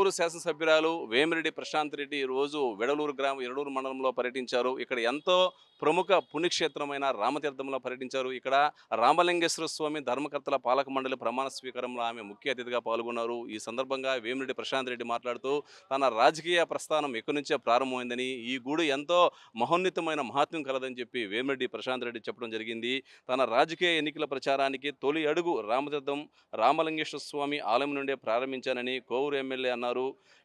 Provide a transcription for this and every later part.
కోవూరు శాసనసభ్యురాలు వేమిరెడ్డి ప్రశాంత్ రెడ్డి ఈరోజు రోజు వెడలూరు గ్రామం ఎరడూరు మండలంలో పర్యటించారు. ఇక్కడ ఎంతో ప్రముఖ పుణ్యక్షేత్రమైన రామతీర్థంలో పర్యటించారు. ఇక్కడ రామలింగేశ్వర స్వామి ధర్మకర్తల పాలక మండలి ప్రమాణ స్వీకారంలో ఆమె ముఖ్య అతిథిగా పాల్గొన్నారు. ఈ సందర్భంగా వేమిరెడ్డి ప్రశాంత్ రెడ్డి మాట్లాడుతూ తన రాజకీయ ప్రస్థానం ఎక్కడి నుంచే ప్రారంభమైందని ఈ గుడి ఎంతో మహోన్నతమైన మహాత్మ్యం కలదని చెప్పి వేమిరెడ్డి ప్రశాంత్ రెడ్డి చెప్పడం జరిగింది. తన రాజకీయ ఎన్నికల ప్రచారానికి తొలి అడుగు రామతీర్థం రామలింగేశ్వర స్వామి ఆలయం నుండే ప్రారంభించానని కోవూరు ఎమ్మెల్యే అన్నారు.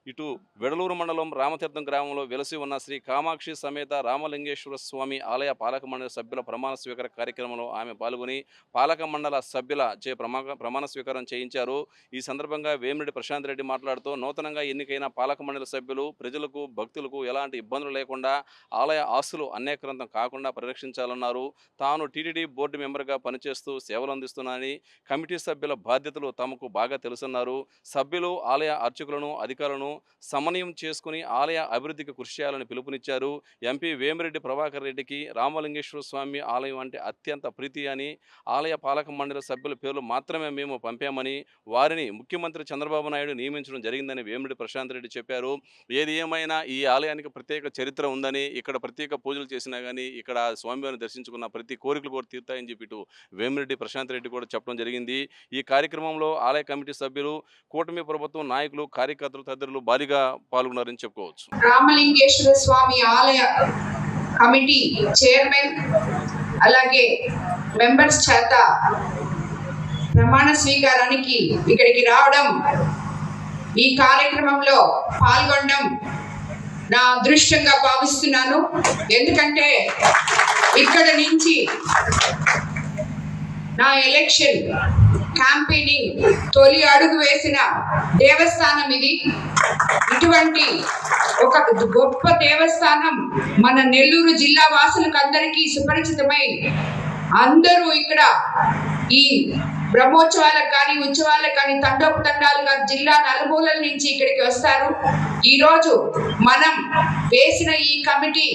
ఇటు వెడలూరు మండలం రామతీర్థం గ్రామంలో వెలసి ఉన్న శ్రీ కామాక్షి సమేత రామలింగేశ్వర స్వామి ఆలయ పాలక మండలి సభ్యుల ప్రమాణ స్వీకార కార్యక్రమంలో ఆమె పాల్గొని పాలక మండల సభ్యుల చే ప్రమాణ స్వీకారం చేయించారు. ఈ సందర్భంగా వేమిరెడ్డి ప్రశాంత్ రెడ్డి మాట్లాడుతూ నూతనంగా ఎన్నికైన పాలక మండలి సభ్యులు ప్రజలకు భక్తులకు ఎలాంటి ఇబ్బందులు లేకుండా ఆలయ ఆస్తులు అన్యాక్రాంతం కాకుండా పరిరక్షించాలన్నారు. తాను టీటీడీ బోర్డు మెంబర్గా పనిచేస్తూ సేవలు అందిస్తున్నానని కమిటీ సభ్యుల బాధ్యతలు తమకు బాగా తెలుసన్నారు. సభ్యులు ఆలయ అర్చకులను అధికారులను సమన్వయం చేసుకుని ఆలయ అభివృద్ధికి కృషి చేయాలని పిలుపునిచ్చారు. ఎంపీ వేమిరెడ్డి ప్రభాకర్ రెడ్డికి రామలింగేశ్వర స్వామి ఆలయం అంటే అత్యంత ప్రీతి అని ఆలయ పాలక మండలి సభ్యుల పేర్లు మాత్రమే మేము పంపామని వారిని ముఖ్యమంత్రి చంద్రబాబు నాయుడు నియమించడం జరిగిందని వేమిరెడ్డి ప్రశాంత్ రెడ్డి చెప్పారు. ఏది ఏమైనా ఈ ఆలయానికి ప్రత్యేక చరిత్ర ఉందని ఇక్కడ ప్రత్యేక పూజలు చేసినా కానీ ఇక్కడ స్వామివారిని దర్శించుకున్న ప్రతి కోరికలు కూడా తీరుతాయని చెప్పి ఇటు వేమిరెడ్డి ప్రశాంత్ రెడ్డి కూడా చెప్పడం జరిగింది. ఈ కార్యక్రమంలో ఆలయ కమిటీ సభ్యులు కూటమి ప్రభుత్వం నాయకులు కార్యకర్తలు తదితరులు భారీగా పాల్గొన్నారని చెప్పుకోవచ్చు. రామలింగేశ్వర స్వామి ఆలయ కమిటీ చైర్మన్ అలాగే మెంబర్స్ చేత ప్రమాణ స్వీకారానికి ఇక్కడికి రావడం ఈ కార్యక్రమంలో పాల్గొనడం నా అదృష్టంగా భావిస్తున్నాను. ఎందుకంటే ఇక్కడ నుంచి నా ఎలక్షన్ క్యాంపెయినింగ్ తొలి అడుగు వేసిన దేవస్థానం ఇది. ఇటువంటి ఒక గొప్ప దేవస్థానం మన నెల్లూరు జిల్లా వాసులకు అందరికీ సుపరిచితమై అందరూ ఇక్కడ ఈ బ్రహ్మోత్సవాలకు కానీ ఉత్సవాలకు కానీ తండోపతండాలుగా జిల్లా నలుమూలల నుంచి ఇక్కడికి వస్తారు. ఈరోజు మనం వేసిన ఈ కమిటీ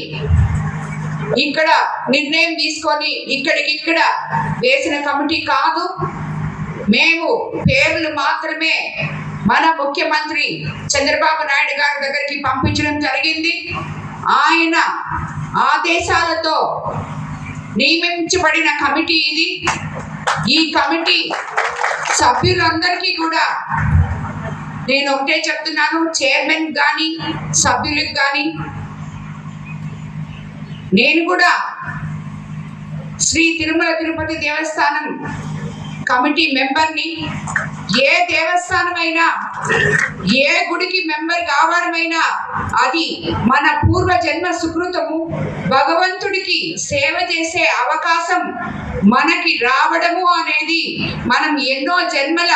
ఇక్కడ నిర్ణయం తీసుకొని ఇక్కడికిక్కడ వేసిన కమిటీ కాదు. మేము పేర్లు మాత్రమే మన ముఖ్యమంత్రి చంద్రబాబు నాయుడు గారి దగ్గరికి పంపించడం జరిగింది. ఆయన ఆదేశాలతో నియమించబడిన కమిటీ ఇది. ఈ కమిటీ సభ్యులందరికీ కూడా నేను ఒకటే చెప్తున్నాను చైర్మన్ కానీ సభ్యులకు కానీ నేను కూడా శ్రీ తిరుమల తిరుపతి దేవస్థానం కమిటీ మెంబర్ని ఏ దేవస్థానమైనా ఏ గుడికి మెంబర్ కావడమైనా అది మన పూర్వ జన్మ సుకృతము. భగవంతుడికి సేవ చేసే అవకాశం మనకి రావడము అనేది మనం ఎన్నో జన్మల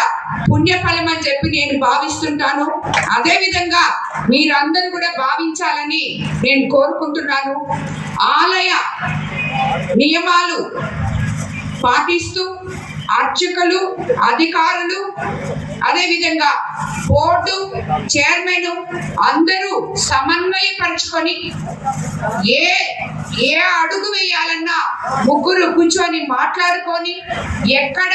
పుణ్యఫలం అని చెప్పి నేను భావిస్తుంటాను. అదేవిధంగా మీరందరూ కూడా భావించాలని నేను కోరుకుంటున్నాను. ఆలయ నియమాలు పాటిస్తూ అర్చకులు అధికారులు అదేవిధంగా బోర్డు చైర్మన్ అందరూ సమన్వయపరచుకొని ఏ ఏ అడుగు వేయాలన్నా ముగ్గురు కూర్చొని మాట్లాడుకొని ఎక్కడ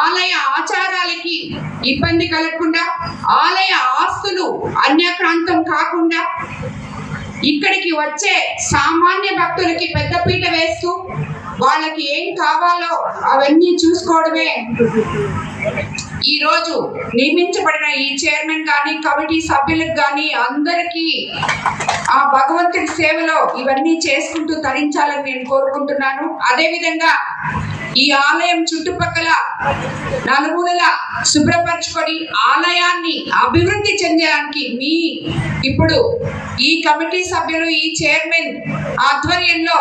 ఆలయ ఆచారాలకి ఇబ్బంది కలగకుండా ఆలయ ఆస్తులు అన్యక్రాంతం కాకుండా ఇక్కడికి వచ్చే సామాన్య భక్తులకి పెద్దపీట వేస్తూ వాళ్ళకి ఏం కావాలో అవన్నీ చూసుకోవడమే. ఈ రోజు నియమించబడిన ఈ చైర్మన్ కానీ కమిటీ సభ్యులకు కానీ అందరికీ ఆ భగవంతుడి సేవలో ఇవన్నీ చేసుకుంటూ తరించాలని నేను కోరుకుంటున్నాను. అదేవిధంగా ఈ ఆలయం చుట్టుపక్కల నలుమూలల శుభ్రపరచుకొని ఆలయాన్ని అభివృద్ధి చెందడానికి మీ ఇప్పుడు ఈ కమిటీ సభ్యులు ఈ చైర్మన్ ఆధ్వర్యంలో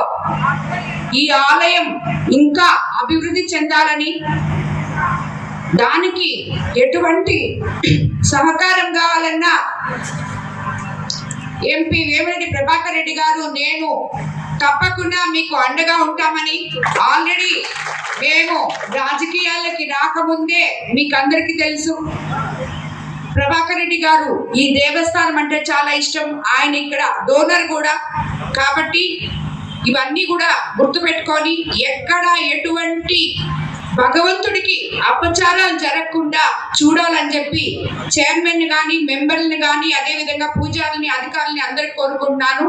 ఈ ఆలయం ఇంకా అభివృద్ధి చెందాలని దానికి ఎటువంటి సహకారం కావాలన్నా ఎంపీ వేమిరెడ్డి ప్రభాకర్ రెడ్డి గారు నేను తప్పకుండా మీకు అండగా ఉంటామని ఆల్రెడీ మేము రాజకీయాలకి రాకముందే మీకు అందరికీ తెలుసు. ప్రభాకర్ రెడ్డి గారు ఈ దేవస్థానం అంటే చాలా ఇష్టం. ఆయన ఇక్కడ డోనర్ కూడా. కాబట్టి ఇవన్నీ కూడా గుర్తుపెట్టుకొని ఎక్కడ ఎటువంటి భగవంతుడికి అపచారాలు జరగకుండా చూడాలని చెప్పి చైర్మన్ కానీ మెంబర్ని కానీ అదే విధంగా పూజారిని అధికారులని అందరికి కోరుకుంటున్నాను.